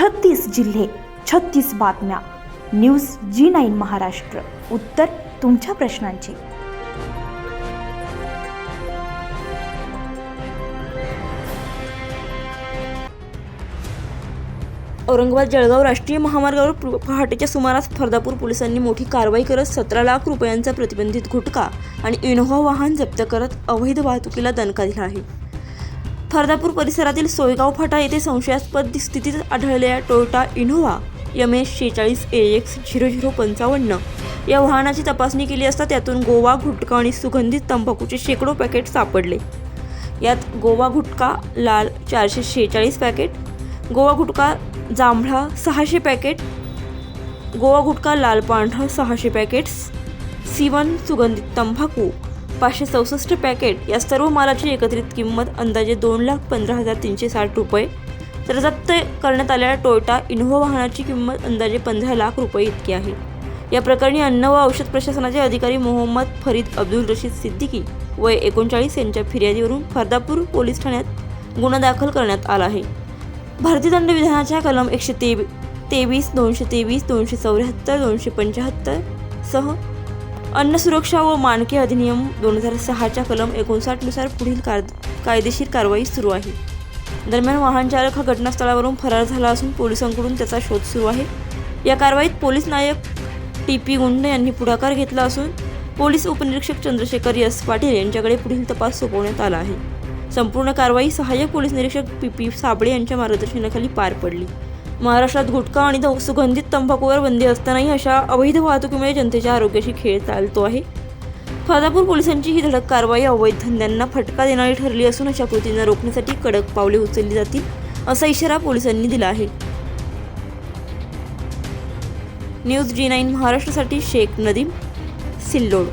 छत्तीस जिल्हे छत्तीस बातम्या. News G nine Maharashtra. उत्तर तुमच्या प्रश्नांची. औरंगाबाद जळगाव राष्ट्रीय महामार्गावर पु- पहाटेच्या सुमारास फर्दापूर पोलिसांनी मोठी कारवाई करत सतरा लाख रुपयांचा प्रतिबंधित गुटखा आणि इनोव्हा वाहन जप्त करत अवैध वाहतुकीला दणका दिला आहे. फरदापूर परिसरातील सोयगाव फाटा येथे संशयास्पद स्थितीत आढळलेल्या टोयोटा इनोव्हा एम एस शेचाळीस ए एक्स झिरो झिरो पंचावन्न या वाहनाची तपासणी केली असता त्यातून गोवा गुटखा आणि सुगंधित तंबाखूचे शेकडो पॅकेट सापडले. यात गोवा गुटखा लाल चारशे शेहेचाळीस पॅकेट गोवा गुटखा जांभळा सहाशे पॅकेट गोवा गुटखा लाल पांढरा सहाशे पॅकेट्स सिवन सुगंधित तंबाखू पाचशे चौसष्ट पॅकेट या सर्व मालाची एकत्रित किंमत अंदाजे दोन लाख पंधरा हजार तीनशे साठ रुपये. तर जप्त करण्यात आलेल्या टोयोटा इनोव्हा वाहनाची किंमत अंदाजे पंधरा लाख रुपये इतकी आहे. या प्रकरणी अन्न व औषध प्रशासनाचे अधिकारी मोहम्मद फरीद अब्दुल रशीद सिद्दीकी वय एकोणचाळीस यांच्या फिर्यादीवरून फरदापूर पोलीस ठाण्यात गुन्हा दाखल करण्यात आला आहे. भारतीय दंडविधानाच्या कलम एकशे तेवी तेवीस दोनशे तेवीस दोनशे चौऱ्याहत्तर दोनशे पंच्याहत्तर सह अन्न सुरक्षा व मानके अधिनियम दोन हजार सहाच्या कलम एकोणसाठनुसार पुढील कार कायदेशीर कारवाई सुरू आहे. दरम्यान वाहनचालक हा घटनास्थळावरून फरार झाला असून पोलिसांकडून त्याचा शोध सुरू आहे. या कारवाईत पोलीस नायक टी पी गुंड यांनी पुढाकार घेतला असून पोलीस उपनिरीक्षक चंद्रशेखर एस पाटील यांच्याकडे पुढील तपास सोपवण्यात आला आहे. संपूर्ण कारवाई सहाय्यक पोलीस निरीक्षक पी पी साबळे यांच्या मार्गदर्शनाखाली पार पडली. महाराष्ट्रात गुटखा आणि सुगंधित तंबाखूवर बंदी असतानाही अशा अवैध वाहतुकीमुळे जनतेच्या आरोग्याशी खेळ चालतो आहे. फळदापूर पोलिसांची ही धडक कारवाई अवैध धंद्यांना फटका देणारी ठरली असून अशा कृतींना रोखण्यासाठी कडक पावले उचलली जातील असा इशारा पोलिसांनी दिला आहे. न्यूज जी नाईन महाराष्ट्रासाठी शेख नदीम सिल्लोड.